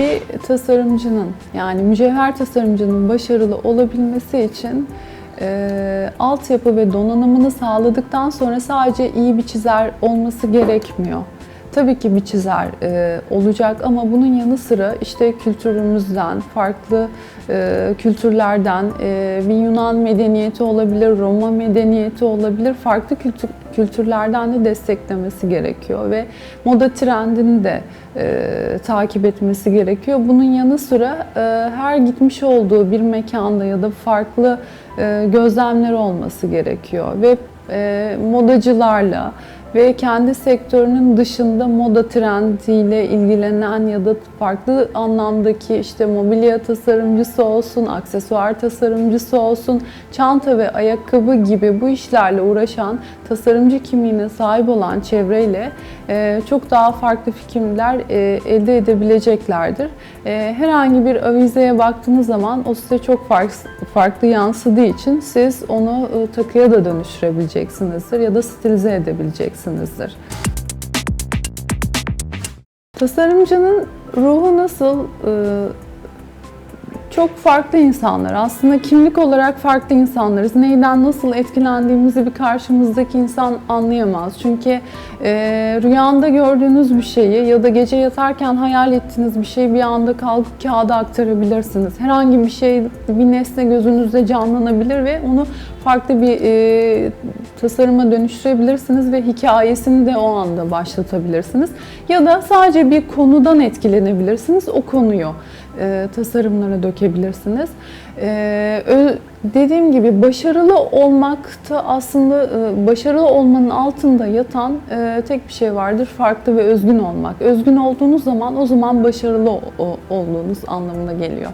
bir tasarımcının yani mücevher tasarımcının başarılı olabilmesi için e, altyapı ve donanımını sağladıktan sonra sadece iyi bir çizer olması gerekmiyor. Tabii ki bir çizer e, olacak ama bunun yanı sıra işte kültürümüzden, farklı e, kültürlerden, e, bir Yunan medeniyeti olabilir, Roma medeniyeti olabilir, farklı kültür, kültürlerden de desteklemesi gerekiyor ve moda trendini de e, takip etmesi gerekiyor. Bunun yanı sıra e, her gitmiş olduğu bir mekanda ya da farklı e, gözlemler olması gerekiyor ve e, modacılarla ve kendi sektörünün dışında moda trendiyle ilgilenen ya da farklı anlamdaki işte mobilya tasarımcısı olsun, aksesuar tasarımcısı olsun, çanta ve ayakkabı gibi bu işlerle uğraşan tasarımcı kimliğine sahip olan çevreyle e, çok daha farklı fikirler e, elde edebileceklerdir. E, herhangi bir avizeye baktığınız zaman o size çok farklı, yansıdığı için siz onu takıya da dönüştürebileceksinizdir ya da stilize edebileceksinizdir. Tasarımcının ruhu nasıl? Çok farklı insanlar. Aslında kimlik olarak farklı insanlarız. Neyden nasıl etkilendiğimizi bir karşımızdaki insan anlayamaz. Çünkü e, rüyanda gördüğünüz bir şeyi ya da gece yatarken hayal ettiğiniz bir şeyi bir anda kalkıp kağıda aktarabilirsiniz. Herhangi bir şey, bir nesne gözünüzde canlanabilir ve onu farklı bir e, tasarıma dönüştürebilirsiniz ve hikayesini de o anda başlatabilirsiniz. Ya da sadece bir konudan etkilenebilirsiniz. O konuyu e, tasarımlara dökebilirsiniz. E, dediğim gibi başarılı olmakta aslında e, başarılı olmanın altında yatan e, tek bir şey vardır. Farklı ve özgün olmak. Özgün olduğunuz zaman o zaman başarılı olduğunuz anlamına geliyor.